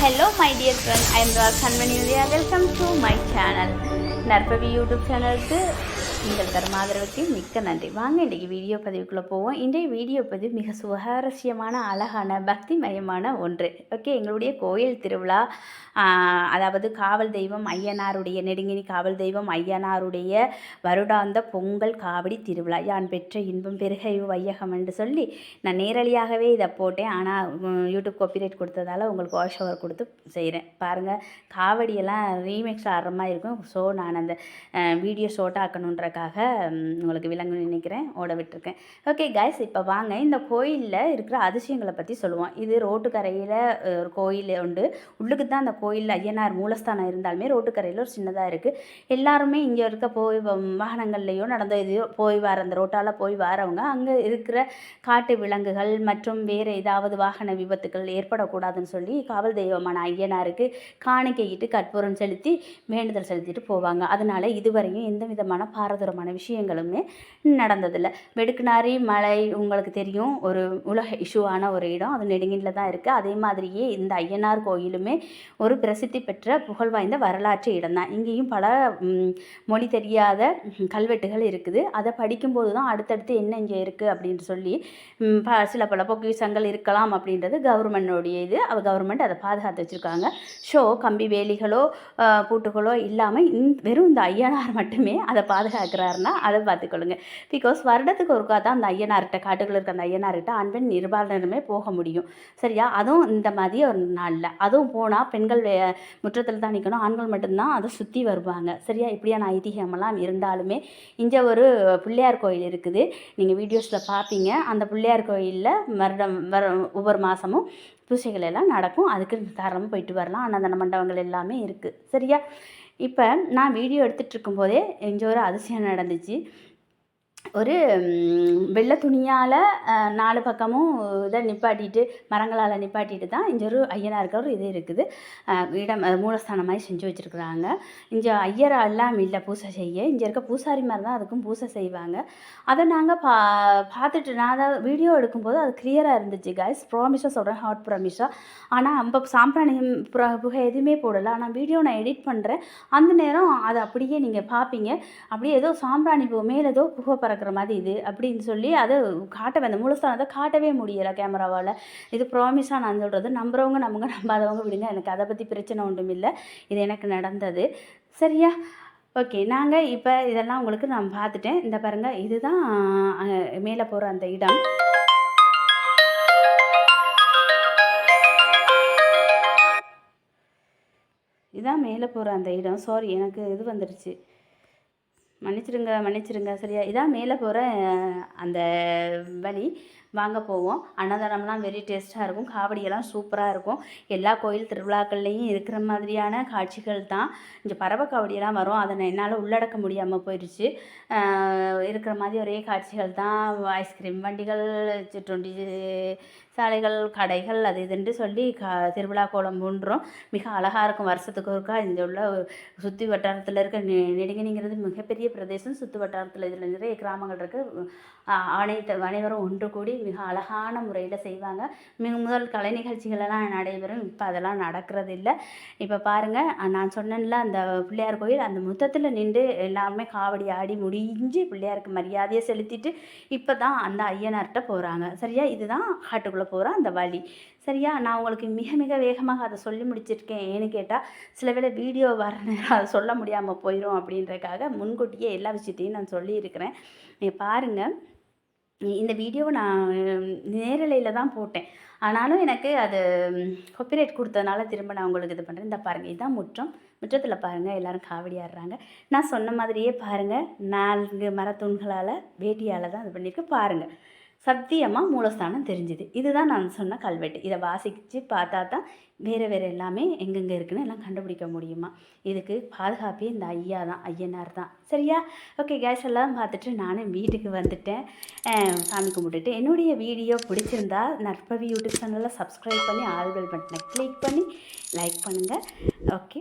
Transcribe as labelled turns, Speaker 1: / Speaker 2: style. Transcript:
Speaker 1: Hello my dear friend I am Raj Kanmani welcome to my channel Narpavi YouTube சேனலுக்கு நீங்கள் தரும் ஆதரவுக்கு மிக்க நன்றி. வாங்க இன்றைக்கி வீடியோ பதிவுக்குள்ளே போவோம். இன்றைய வீடியோ பதிவு மிக சுவாரஸ்யமான அழகான பக்திமயமான ஒன்று. ஓகே எங்களுடைய கோயில் திருவிழா அதாவது காவல் தெய்வம் ஐயனாருடைய நெடுங்கினி காவல் தெய்வம் ஐயனாருடைய வருடாந்த பொங்கல் காவடி திருவிழா. யான் பெற்ற இன்பம் பெருக வையகம் என்று சொல்லி நான் நேரடியாகவே இதை போட்டேன். ஆனால் யூடியூப் காப்பிரைட் கொடுத்ததால உங்களுக்கு வாய்ஸ் ஓவர் கொடுத்து செய்கிறேன் பாருங்கள் காவடியெல்லாம் ரீமேக்ஸ் ஆடுற மாதிரி இருக்கும். ஸோ நான் அந்த வீடியோ ஷோட்டாக ஆக்கணுன்ற அதுக்காக உங்களுக்கு விலங்குன்னு நினைக்கிறேன். ஓட விட்டுருக்கேன். ஓகே கைஸ் இப்போ வாங்க. இந்த கோயிலில் இருக்கிற அதிசயங்களை பற்றி சொல்லுவோம். இது ரோட்டுக்கரையில் ஒரு கோயில் உண்டு. உள்ளுக்கு தான் அந்த கோயிலில் ஐயனார் மூலஸ்தானம் இருந்தாலுமே ரோட்டுக்கரையில் ஒரு சின்னதாக இருக்குது எல்லாருமே இங்கே இருக்க போய் வ- வாகனங்கள்லையோ நடந்த இதையோ போய் வர அந்த ரோட்டால் போய் வரவங்க அங்கே இருக்கிற காட்டு விலங்குகள் மற்றும் வேறு ஏதாவது வாகன விபத்துக்கள் ஏற்படக்கூடாதுன்னு சொல்லி காவல் தெய்வமான ஐயனாருக்கு காணிக்கையிட்டு கற்பூரம் செலுத்தி வேண்டுதல் செலுத்திட்டு போவாங்க. அதனால் இதுவரையும் எந்த விதமான பாரதூரமான விஷயங்களுமே நடந்ததில்லை. வெடுக்குனாரி மலை உங்களுக்கு தெரியும் ஒரு உலக இஷ்யூவான ஒரு இடம். அது நெடுங்கில தான் இருக்குது அதே மாதிரியே இந்த ஐயனார் கோயிலுமே ஒரு பிரசித்தி பெற்ற புகழ் வாய்ந்த வரலாற்று இடம் தான் இங்கேயும் பல மொழி தெரியாத கல்வெட்டுகள் இருக்குது. அதை படிக்கும்போது தான் அடுத்தடுத்து என்ன இங்கே இருக்குது அப்படின்னு சொல்லி ப சில பல பொக்கிஷங்கள் இருக்கலாம் அப்படின்றது கவர்மெண்டோடைய இது. அவ கவர்மெண்ட் அதை பாதுகாத்து வச்சுருக்காங்க. ஷோ கம்பி வேலிகளோ பூட்டுகளோ இல்லாமல் வெறும் இந்த ஐயனார் மட்டுமே அதை நடக்கிறாருன்னா அதை பார்த்துக்கொள்ளுங்க. பிகாஸ் வருடத்துக்கு ஒருக்கா தான் அந்த ஐயனார்கிட்ட காட்டுக்குள்ள இருக்க அந்த ஐயனார்கிட்ட ஆண்பெண் நிர்வாணமே போக முடியும். சரியா? அதுவும் இந்த மாதிரி ஒரு நாளில். அதுவும் போனால் பெண்கள் முற்றத்தில் தான் நிற்கணும் ஆண்கள் மட்டும்தான் அதை சுற்றி வருவாங்க. சரியா? இப்படியான ஐதிகமெல்லாம் இருந்தாலுமே இங்கே ஒரு பிள்ளையார் கோயில் இருக்குது. நீங்கள் வீடியோஸில் பார்ப்பீங்க அந்த பிள்ளையார் கோயிலில் வருடம் வர ஒவ்வொரு மாதமும் பூஜைகள் எல்லாம் நடக்கும். அதுக்கு தாராளமாக போயிட்டு வரலாம். அன்னதான மண்டபங்கள் எல்லாமே இருக்குது சரியா? இப்போ நான் வீடியோ எடுத்துகிட்டு இருக்கும்போதே இங்கே ஒரு அதிசயம் நடந்துச்சு. ஒரு வெள்ளை துணியால் நாலு பக்கமும் இதை நிப்பாட்டிட்டு மரங்களால் நிப்பாட்டிட்டு தான் இங்கே ஒரு ஐயனாருக்கு ஒரு இது இருக்குது. இடம் மூலஸ்தானம் மாதிரி செஞ்சு வச்சுருக்குறாங்க. இங்கே ஐயர் எல்லாம் இல்லை பூசை செய்ய. இங்கே இருக்க பூசாரி மாதிரி தான் அதுக்கும் பூசை செய்வாங்க. அதை நாங்கள் பா பார்த்துட்டு நான் அதை வீடியோ எடுக்கும்போது அது கிளியராக இருந்துச்சு கைஸ் ப்ராமிஸாக சொல்கிறேன் ஹாட் ப்ராமிஸாக ஆனால் நம்ம சாம்பிராணி புகை எதுவுமே போடலை. ஆனால் வீடியோ நான் எடிட் பண்ணுறேன் அந்த நேரம் அதை அப்படியே நீங்கள் பார்ப்பீங்க அப்படியே ஏதோ சாம்பிராணி மேலே ஏதோ புகை பறக்கிற மாதிரி இது அப்படின்னு சொல்லி அதை காட்டவே அந்த முழுசானதை காட்டவே முடியலை கேமராவால். இது ப்ராமிஸாக நான் சொல்கிறது நம்புறவங்க நம்புங்க நம்பாதவங்க விடுங்க. எனக்கு அதை பற்றி பிரச்சனை ஒன்றும் இல்லை. இது எனக்கு நடந்தது. சரியா? ஓகே நாங்கள் இப்போ இதெல்லாம் உங்களுக்கு நான் பார்த்துட்டேன். இந்த பாருங்கள் இதுதான் மேலே போகிற அந்த இடம். இதான் மேலே போகிற அந்த இடம். சாரி எனக்கு இது வந்துடுச்சு. மன்னிச்சிடுங்க மன்னிச்சிடுங்க சரியா? இதான் மேலே போகிற அந்த வழி. வாங்க போவோம். அன்னதானம்லாம் வெரி டேஸ்ட்டாக இருக்கும். காவடியெல்லாம் சூப்பராக இருக்கும். எல்லா கோயில் திருவிழாக்கள்லேயும் இருக்கிற மாதிரியான காட்சிகள் தான். இங்கே பறவை காவடியெல்லாம் வரும். அதை என்னால் உள்ளடக்க முடியாமல் போயிடுச்சு இருக்கிற மாதிரி ஒரே காட்சிகள் தான். ஐஸ்கிரீம் வண்டிகள் சிற்றுண்டி சாலைகள் கடைகள் அது இதுன்ட்டு சொல்லி க திருவிழா கோலம் ஊன்றும் மிக அழகாக இருக்கும். வருஷத்துக்கு ஒருக்கா இந்த உள்ள சுற்றி வட்டாரத்தில் இருக்க நெ நெடுங்கினிங்கிறது மிகப்பெரிய பிரதேசம் சுற்று வட்டாரத்தில் இதில் நிறைய கிராமங்கள் இருக்குது அனைத்து அனைவரும் ஒன்று கூடி மிக அழகான முறையில் செய்வாங்க. மிக முதல் கலை நிகழ்ச்சிகளெல்லாம் நடைபெறும். இப்போ அதெல்லாம் நடக்கிறது இல்லை இப்போ பாருங்கள் நான் சொன்னேன்ல அந்த பிள்ளையார் கோயில் அந்த முத்தத்தில் நின்று எல்லாருமே காவடி ஆடி முடிஞ்சு பிள்ளையாருக்கு மரியாதையை செலுத்திட்டு இப்போ தான் அந்த ஐயனார்கிட்ட போகிறாங்க சரியா? இதுதான் காட்டுக்குள்ளே போகிற அந்த வழி. சரியா? நான் உங்களுக்கு மிக மிக வேகமாக அதை சொல்லி முடிச்சிருக்கேன். ஏன்னு கேட்டால் சில வேளை வீடியோ வர நேரம் அதை சொல்ல முடியாமல் போயிடும் அப்படின்றதுக்காக முன்கூட்டியே எல்லா விஷயத்தையும் நான் சொல்லியிருக்கிறேன். நீ பாருங்கள் இந்த வீடியோவை நான் நேரலையில் தான் போட்டேன். ஆனாலும் எனக்கு அது கொப்பிரைட் கொடுத்ததுனால திரும்ப நான் உங்களுக்கு இது பண்ணுறேன் இந்த பாருங்கள் இதுதான் முற்றம். முற்றத்தில் பாருங்கள் எல்லோரும் காவடி ஆடுறாங்க. நான் சொன்ன மாதிரியே பாருங்கள் நான்கு மரத்தூண்களால் வேட்டியால் தான் இது பண்ணியிருக்கு பாருங்கள் சத்தியமாக மூலஸ்தானம் தெரிஞ்சுது. இதுதான் நான் சொன்ன கல்வெட்டு. இதை வாசித்து பார்த்தா தான் வேறு வேறு எல்லாமே எங்கெங்கே இருக்குன்னு எல்லாம் கண்டுபிடிக்க முடியுமா? இதுக்கு பாதுகாப்பே இந்த ஐயா தான் ஐயனார் தான். சரியா? ஓகே கேஸ் எல்லாம் பார்த்துட்டு நானும் வீட்டுக்கு வந்துட்டேன். சாமி கும்பிட்டுட்டு. என்னுடைய வீடியோ பிடிச்சிருந்தா நற்பவி யூடியூப் சேனலில் சப்ஸ்கிரைப் பண்ணி ஆல்வெல் பட்டனை கிளிக் பண்ணி லைக் பண்ணுங்கள் ஓகே